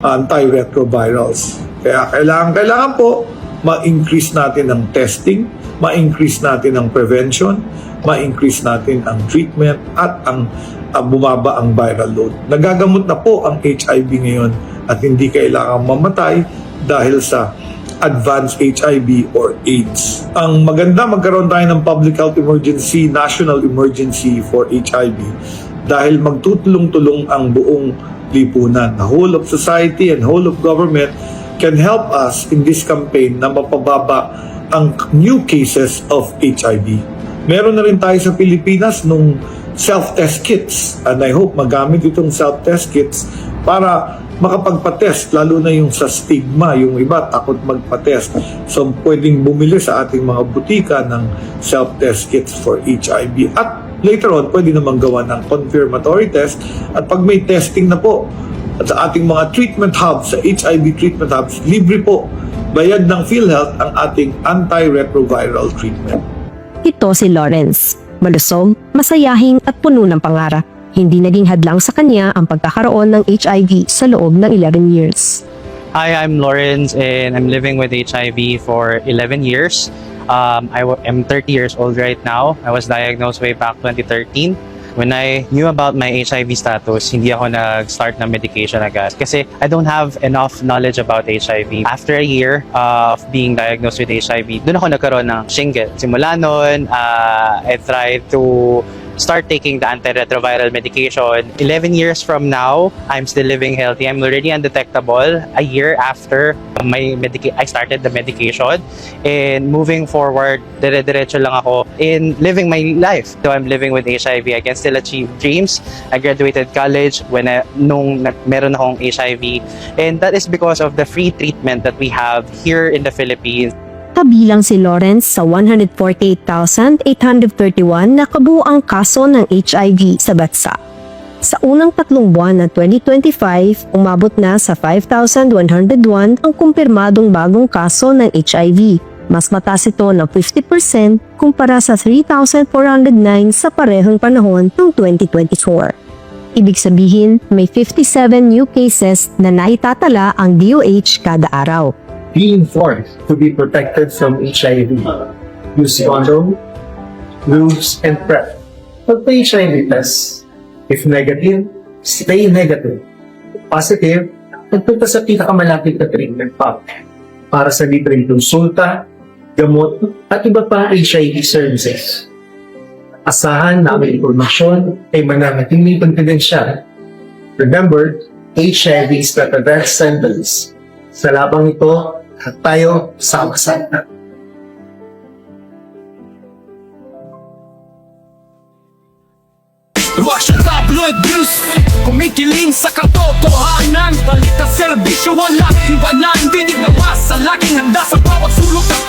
antiretrovirals. Kaya kailangan, kailangan po ma-increase natin ang testing, ma-increase natin ang prevention, ma-increase natin ang treatment at ang ah, bumaba ang viral load. Nagagamot na po ang HIV ngayon at hindi kailangan mamatay dahil sa advanced HIV or AIDS. Ang maganda magkaroon tayo ng public health emergency, national emergency for HIV dahil magtutulong-tulong ang buong lipunan. The whole of society and whole of government can help us in this campaign na mapababa ang new cases of HIV. Meron na rin tayo sa Pilipinas nung self-test kits and I hope magamit itong self-test kits para makapagpatest lalo na yung sa stigma yung iba takot magpatest so pwedeng bumili sa ating mga butika ng self-test kits for HIV at later on pwede naman gawa ng confirmatory test at pag may testing na po at sa ating mga treatment hubs, sa HIV treatment hubs, libre po bayad ng PhilHealth ang ating antiretroviral treatment. Ito si Lawrence. Malusog, masayahing at puno ng pangarap. Hindi naging hadlang sa kanya ang pagkakaroon ng HIV sa loob ng 11 years. Hi, I'm Lawrence and I'm living with HIV for 11 years. Um, I am 30 years old right now. I was diagnosed way back 2013. When I knew about my HIV status, hindi ako nag-start ng medication agad kasi I don't have enough knowledge about HIV. After a year uh, of being diagnosed with HIV, doon ako nagkaroon ng shingle. Simula noon, uh, I tried to start taking the antiretroviral medication. 11 years from now, I'm still living healthy. I'm already undetectable a year after my medica- I started the medication. And moving forward, dire-diretso lang ako in living my life. So I'm living with HIV. I can still achieve dreams. I graduated college when I, nung meron akong HIV. And that is because of the free treatment that we have here in the Philippines. Kabilang si Lawrence sa 148,831 na kabuang kaso ng HIV sa bansa. Sa unang tatlong buwan ng 2025, umabot na sa 5,101 ang kumpirmadong bagong kaso ng HIV. Mas mataas ito ng 50% kumpara sa 3,409 sa parehong panahon ng 2024. Ibig sabihin, may 57 new cases na naitatala ang DOH kada araw. Be informed to be protected from HIV. Use condom, lubes, and PrEP. Pagpa-HIV test, if negative, stay negative. Positive, magpunta sa pinakamalapit na treatment pub para sa libreng konsulta, gamot, at iba pa HIV services. Asahan na ang impormasyon ay mananatiling pagkagansyal. Remember, HIV is not a death sentence. Sa labang ito, at tayo sama-sama. Rush tabloid news. Kumikiling sa katotohanan. Balita serbisyo walang iwanan. Dinig na sa laging handa sa bawat sulok ng